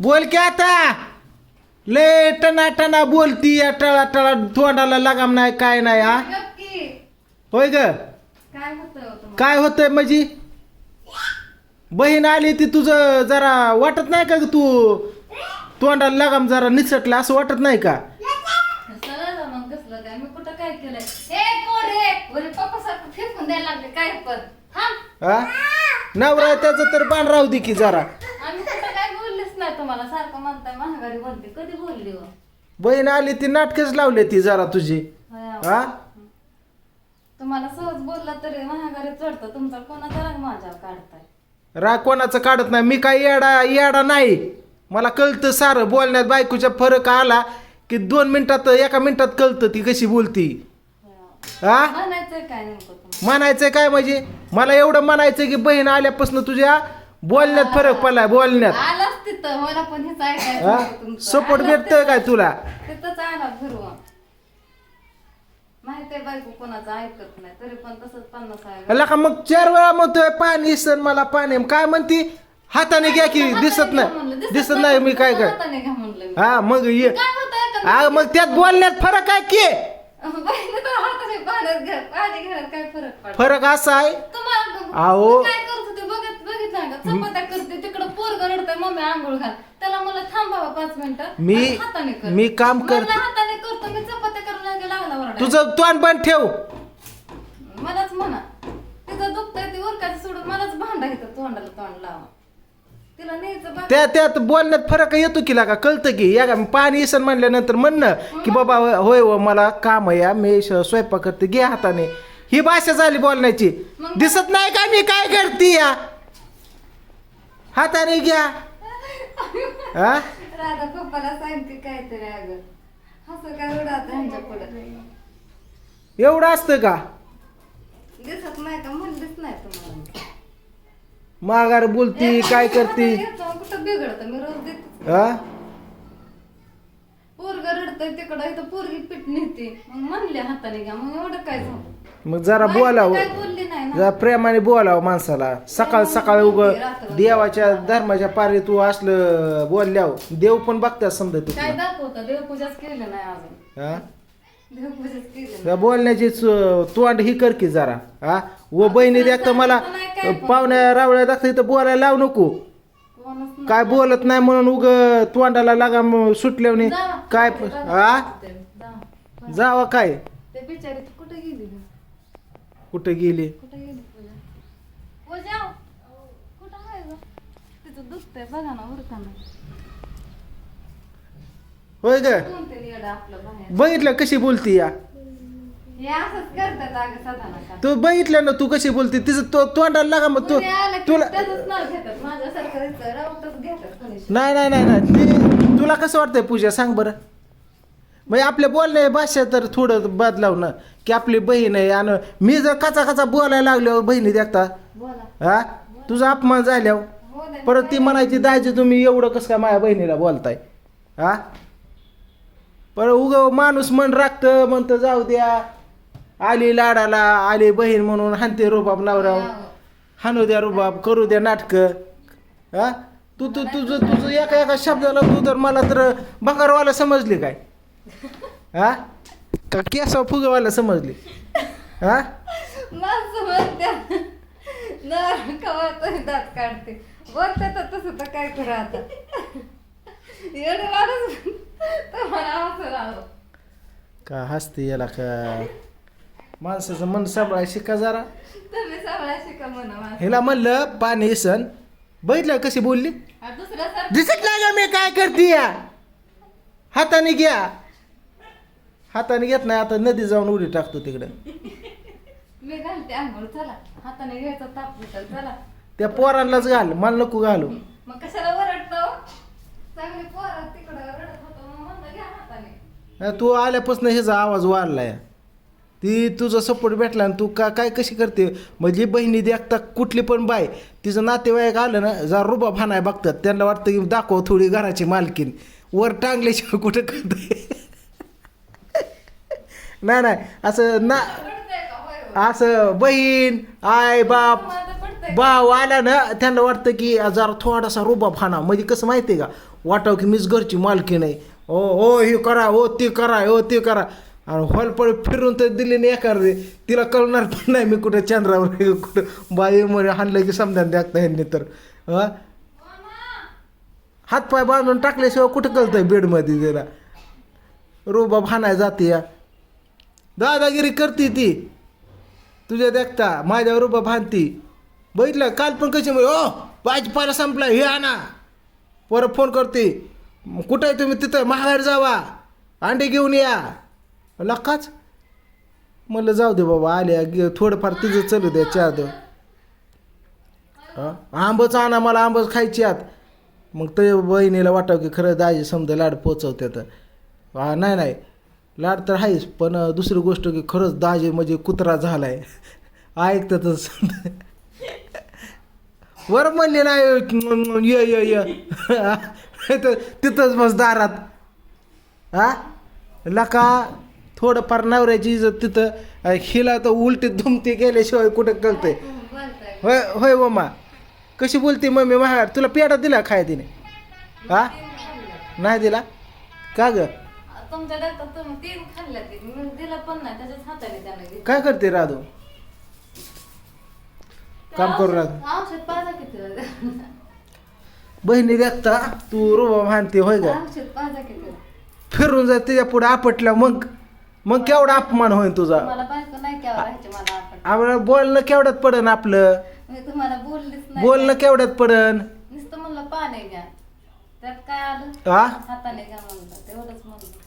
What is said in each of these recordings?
बोल की आता. लय टना टना बोलती या टळा टळा तोंडाला लगाम नाही काय नाही हा? होय ग. काय होतं हो काय होतंय माझी बहीण आली ती तुझं जरा वाटत नाही का ग तू? तोंडाला लगाम जरा निसटला असं वाटत नाही का? कसलं ना मग कसलं काय? मी कुठं काय केलंय? हे पोरे वरी पप्पा सारखं फेकून द्यायला लागले. काय पण. हा हा? नवरा त्याचं तर बाण राहू दे की जरा. तुम्हाला सारखं म्हणताय महागारी बोलते. कधी बोलली हो? बहीण आली ती नाटकच लावली ती जरा तुझी. होय अहो. हा? तुम्हाला सहज बोलला तरी महागारी चढतं. तुमचा कोणाचा राग माझ्यावर काढताय? राग कोणाचं काढत नाही? मी काय येडा येडा नाही. मला कळतं सारं बोलण्यात बायकोच्या फरक आला की दोन मिनिटात एका मिनिटात कळतं ती कशी बोलती. होय अहो. हा? म्हणायचंय काय नेमकं तुम्हाला? म्हणायचं काय म्हणजे? मला एवढं म्हणायचं की बहीण आल्यापासून तुझ्या बोलण्यात फरक पडलाय बोलण्यात. आलाच तिथं मला पण हेच ऐकायचं हा? होतं तुमचं. सपोर्ट आलाच भेटतोय तिथं. काय तुला? तिथंच आला फिरवा माहिती आहे बायको कोणाचं ऐकत नाही तरी पण तसंच पन्नास आहे. अला का मग चार वेळा म्हणतोय पाणी सण मला पाणी. काय म्हणती? हाताने घ्या की दिसत नाही. दिसत नाही मी काय काय हाताने घ्या म्हणलं मी. हा मग ये. काय होतं एका हा मग त्यात बोलण्यात फरक आहे की? बाईने तर हाताने पाण्यात घ्या पाणी घेण्यात काय फरक असा आहे. तुम्हाला अहो. मी काय करत होते? बघत बघितलं का चपात्या करते तिकडं पोरग रडतंय मम्मी आंघोळ घाल. त्याला मला थांबावा पाच मिनिटं. मी- आणि हाताने कर. मी काम हाताने करतो मी चपात्या करायला लागला ओरडायला. तुझं तोंड बंद ठेव. मलाच म्हणा. तिचं दुखतंय ती सोडून मलाच भांडा तोंडाला तोंड लावा. तिला न्यायचं बाकी त्या त्यात बोलण्यात फरक येतो की लागा कळतं की या का पाणी इसन म्हणल्यानंतर म्हणणं की बाबा होय हो मला काम आहे हा, मी श- स्वयंपाक करते घे हाताने. ही भाषा झाली बोलण्याची. दिसत नाही का मी काय करते या हाताने घ्या. हा? राधा पप्पाला सांगते काहीतरी अगं. हसं काय उडात ह्यांच्या पुढे? एवढं असतं का? दिसत नाही का? म्हणलीच नाही तुम्हाला. माघार बोलती काय करते? कुठं बिघडत? मी रोज देते हा? पोरग रडतंय तिकडं इथं पोरगी पीठ नेते मग म्हणले हाताने घ्या. मग एवढं काय झालं? मग जरा बोलावं. काय बोलली? जरा प्रेमाने बोलावं माणसाला. सकाळ सकाळ उग देवाच्या धर्माच्या पारी तू असलं बोलल्यावर देव पण बघतात समजा तू काय दाखवतं? देवपूजाच केली नाही अजून. हा? देवपूजाच केली नाही त्या बोलण्याची च- तोंड ही कर की जरा हा? व बहिणी देखत मला पाहुण्या रावळ्या दाखत इथं बोलायला लावू नको. कोणच नाही. काय बोलत नाही म्हणून उग तोंडाला लागा सुटल्याने जावा. काय प- हा जावा. जावा काय? ते बिचारी तू कुठे गेली? गं? कुठं गेली? कुठे गेली पूजा? पूजा? कुठं आहे ग? तिचं दुखतंय बघा ना उरकाना होय ग. कोणते येडं आपलं बाहेर? बघितलं कशी बोलती या? हे असंच करतात अगं सदा नका तू बघितलं ना तू कशी बोलती? तिचं तो तोंडाला लागा मग तू कोणी आलं की तुला त्याचंच नाव घेतात. माझ्यासारखं ह्याचं राऊतच घेतात कोणी. नाही नाही नाही नाही. ती तुला कसं वाटतंय पूजा? सांग बरं. म्हणजे आपल्या बोलण्या भाषा तर थोडं बदलाव ना की आपली बहीण आहे आणि मी जर कचा कचा बोलायला लागल्यावर बहिणी देखता हा? तुझा अपमान झाल्यावर? हो. परत ती म्हणायची दाजी तुम्ही एवढं कसं काय माझ्या बहिणीला बोलताय? हा? परत उग माणूस मन राखतं म्हणतं जाऊ द्या. आली लाडाला आली बहीण म्हणून हानते रुबाब नवरा हाणू द्या रुबाब करू द्या नाटकं. हा? तू तू तुझं तुझं एका एका शब्दाला तू तर मला तर भंगारवाला समजली काय? हा? का केसा फुगवायला समजली? हा? तरी दात काढते. बोलते तर तसं तर काय करू आता. एवढं तर मला का हसते याला का? माणसाचं मन सांभाळाय शिका जरा. तुम्ही सगळ्या शिका म्हणा माझं. हिला म्हणलं पाणी इसन बघितलं कशी बोलली? दुसऱ्या दिसत नाही मी काय करते या हाताने घ्या. हाताने घेत नाही आता नदी जाऊन उडी टाकतो तिकडं. मी घालते आंघोळ चला. हाताने घ्यायचा ताप उचल चला. त्या पोरांनाच घाल मला नको घालू. मग कशाला वरडतो चांगली पोरं तिकडं रडत होतो मग म्हणलं घ्या हाताने. तू आल्यापासून ह्याचा आवाज वाढलाय. ती तुझा सपोर्ट भेटला आणि तू का काय कशी करते? म्हणजे बहिणी देखता कुठली पण बाय तिचं नातेवाईक आलं ना जा रुबा भानाय बघतात. त्यांना वाटतं की दाखव थोडी घराची मालकीन वर टांगल्याशिवाय कुठं करते नाही नाही. असं ना असं बहीण आय बाप माझं भाव आला ना त्यांना वाटतं की जरा थोडासा रुबाब हाना म्हणजे कसं माहिती आहे का? वाटावं की मीच घरची मालकी नाही. ओ हो हे करा ओ ते करा हो ते करा. आणि हॉलपळ फिरून तर दिली नाही एखादे. तिला कळणार पण नाही मी कुठं चंद्रावर कुठं बाईमध्ये हाणलं की समजा द्यागता यांनी तर. हातपाय बांधून टाकल्याशिवाय कुठं कळतंय बेडमध्ये तिला रुबाब हाणाय जाते या. दादागिरी करते ती. तुझ्या देखता माझ्यावर उभा भांडती. बघितलं काल पण कशी म्हणजे ओ भाजीपाला संपला हे आणा. परत फोन करते मग कुठं आहे तुम्ही? तिथं महागार जावा. अंडे घेऊन या. लक्काच म्हणलं जाऊ दे बाबा आल्या थोडंफार तिचं चलू द्या चार दे आंबच आणा मला आंबच खायची आत. मग ते बहिणीला वाटावं की खरं दाजी समजा लाड पोचवते तर नाही नाही. लाड तर आहेच पण दुसरी गोष्ट की खरंच दाजी म्हणजे कुत्रा झालाय. ऐकतातच. वर म्हणले नाही ये ये ये. तर तिथंच बस दारात. हा लका थोडंफार नवऱ्याची इज्जत तिथं. हिला तर उलटी धुमती गेल्याशिवाय कुठं कळतंय? होय होय मम्मा कशी बोलते मम्मी महागार तुला पेढा दिला खाय तिने? हा नाही दिला? का गं? तुमच्या डॉक्टर तुम्ही तीन खाल्ल्या ते. मी दिलं पण नाही त्याच्याच हाताने त्यानं घेतलं. काय करते राधू? काम करू राधू. औषध पाजा किती बहिणी देखता तू रुबा भानते होय का? औषध पाजा किती फिरून जा त्याच्या पुढे आपटल्या मग. मग केवढा अपमान होईल तुझा? मला बायको नाही केव्हा राहायची मला आपण आपल्याला बोलणं केवढ्यात पडन आपलं? मी तुम्हाला बोललीच नाही. बोलणं केवढ्यात पडन? नुसतं म्हणलं पाणी घ्या. त्यात काय आलं? हा हाताने घ्या म्हणलं तेवढंच म्हणलं.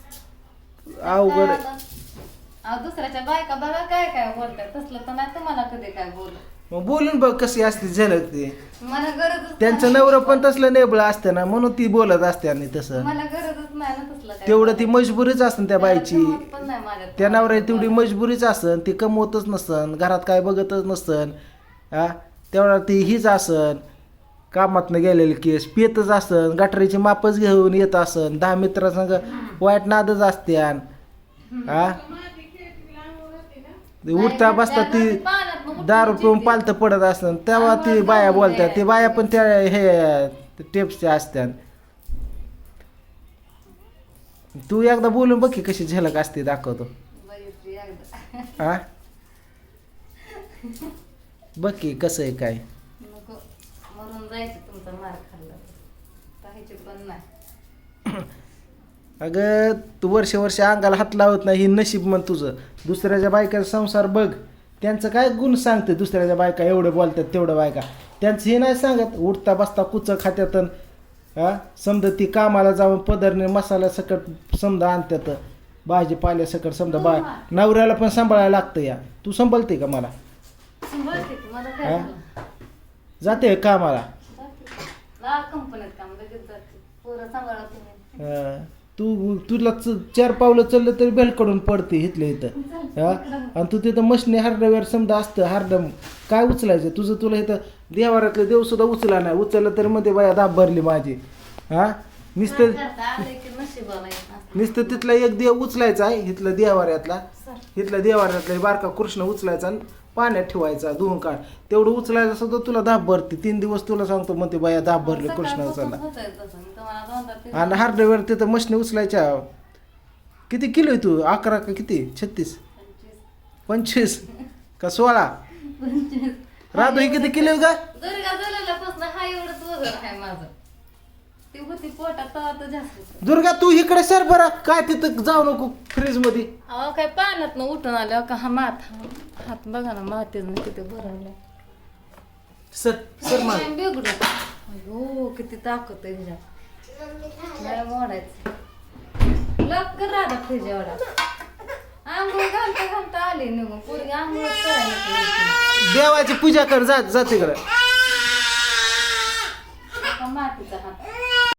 अवघड? अहो दुसऱ्याच्या बायका बघा काय काय बोलतात. तसलं तर नाही तुम्हाला कधी काय बोल मग बोलून बघ कशी असते झलक ती. मला गरजच त्यांचं नवरं पण तसलं नेबळं असतं ना म्हणून ती बोलत असते आणि तसं. मला गरजच नाही ना तसलं काय तेवढं ती मजबुरीच असतं त्या बाईची. जमत पण नाही माझ्यात. त्या नवऱ्या तेवढी मजबुरीच असन ती कमवतच नसन घरात काय बघतच नसन हा? तेवढा ती हीच असन. कामातनं गेलेली केस पितच असन गटारीची मापच घेऊन येत असन दहा मित्रासंग वाईट नादच असत्यान हा ती उठता बसता ती दारू पिऊन पालतं पडत असतं तेव्हा ती बाया बोलतात ती बाया पण त्या हे टिप्सच्या असत्यान तू एकदा बोलून बघ की कशी झलक असते दाखवतो. हा बघ की कसं आहे काय. मरून जायचं तुमचा मार खाल्ला. पाहायचे पण नाही. अगं तू वर्ष वर्ष अंगाला हात लावत नाही ही नशीब म्हण तुझं. दुसऱ्याच्या बायकाचा संसार बघ. त्यांचं काय गुण सांगते दुसऱ्याच्या बायका? एवढं बोलतात तेवढं बायका. त्यांचं हे नाही सांगत उठता बसता कुचं खात्यात हा समजा ती कामाला जाऊन पदरने मसाला सकट समजा आणतात भाजीपाल्या सकट समजा बा नवऱ्याला पण सांभाळायला लागतं या. तू सांभाळते का मला? हा? जाते कामाला? जाते. ला कंपनीत काम लगेच जाते. पोरं सांभाळा तुम्ही अं, तू तुला च- चार पावलं चाललं तरी बेलकडून पडते इथल्या इथं. हा? आणि तू तिथं मशनी हार्डवेअर समजा असतं हार्ड काय उचलायचं? तुझं तुला इथं देवारातलं देव सुद्धा उचला नाही. उचललं तरी मध्ये बाया दाब भरली माझी. हा? नुसतं काय करता? आले की नशिबाला येत नसतं. नुसतं तिथला एक देव उचलायचा आहे इथलं देवाऱ्यातला. सर, इथला देवाऱ्यातला बारका कृष्ण उचलायचा आणि पाण्यात ठेवायचा धुवून काढ तेवढं उचलायचं सुद्धा तुला दाब भरते. तीन दिवस तुला सांगतो म्हणते बाया दाब भरले कृष्ण सकाळपासून उचलला होतंय तसं. मी तुम्हाला दोनदा तीन- आणि हार्डवेअर तिथं मशनी उचलायच्या. किती किलो आहे तू? अकरा का किती? छत्तीस. पंचवीस. का सोळा. राधू ही किती किलो का ती होती पोटात तेव्हा तर जास्त होतं. दुर्गा तू इकडे सर बरं. काय तिथं जाऊ नको फ्रीजमध्ये अहो काय पाण्यात उठून आलं का? हा मात हात बघा ना मातीनं किती भरवलं सर सर माग बिघडत हो किती ताकद आहे ह्याच्यात नाही मोडायचं. लग कर राधा फ्रीज एवढा. आंघोळ घालता घालता आली निघून. पोरगी आंघोळ करायला लागली. देवाची पूजा कर जा जा तिकडं. का मातीचा हात.